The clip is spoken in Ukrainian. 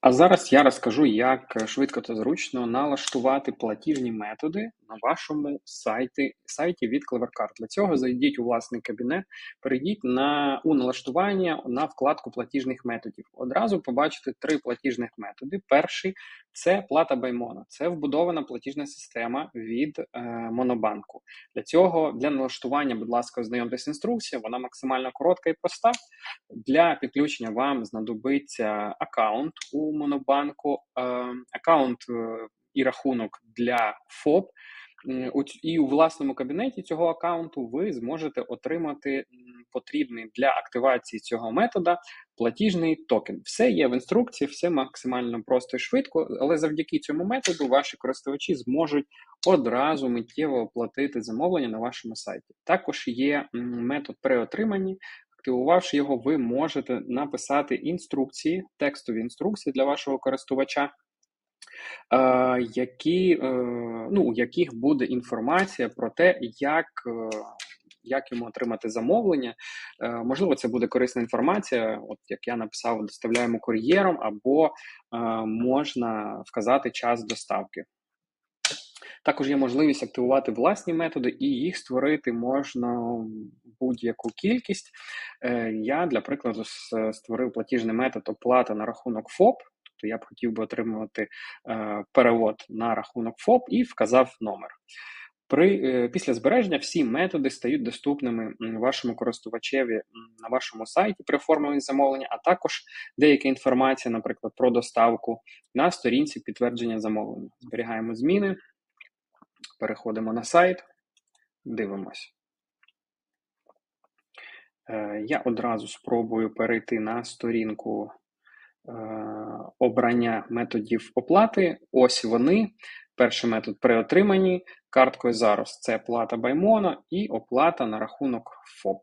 А зараз я розкажу, як швидко та зручно налаштувати платіжні методи на вашому сайті сайті від Clevercard. Для цього зайдіть у власний кабінет, перейдіть на у налаштування на вкладку платіжних методів. Одразу побачите три платіжних методи. Перший це плата Баймона, це вбудована платіжна система від е, Монобанку. Для цього для налаштування, будь ласка, ознайомтесь інструкція, вона максимально коротка і проста. Для підключення вам знадобиться аккаунт у Монобанку, е, аккаунт е, і рахунок для ФОП. І у власному кабінеті цього аккаунту ви зможете отримати потрібний для активації цього метода платіжний токен. Все є в інструкції, все максимально просто і швидко, але завдяки цьому методу ваші користувачі зможуть одразу миттєво оплатити замовлення на вашому сайті. Також є метод переотримання. Активувавши його, ви можете написати інструкції, текстові інструкції для вашого користувача, е, які, е, ну, у яких буде інформація про те, як е, як йому отримати замовлення. Можливо, це буде корисна інформація, от як я написав, доставляємо кур'єром, або можна вказати час доставки. Також є можливість активувати власні методи, і їх створити можна будь-яку кількість. Е, я, для прикладу, створив платіжний метод оплата на рахунок ФОП. Тобто я б хотів би отримувати е, перевод на рахунок ФОП і вказав номер. При, е, Після збереження всі методи стають доступними вашому користувачеві на вашому сайті при оформленні замовлення, а також деяка інформація, наприклад, про доставку на сторінці підтвердження замовлення. Зберігаємо зміни. Переходимо на сайт, дивимось. Е, я одразу спробую перейти на сторінку е, обрання методів оплати. Ось вони. Перший метод при отриманні карткою зараз це плата Баймона і оплата на рахунок ФОП.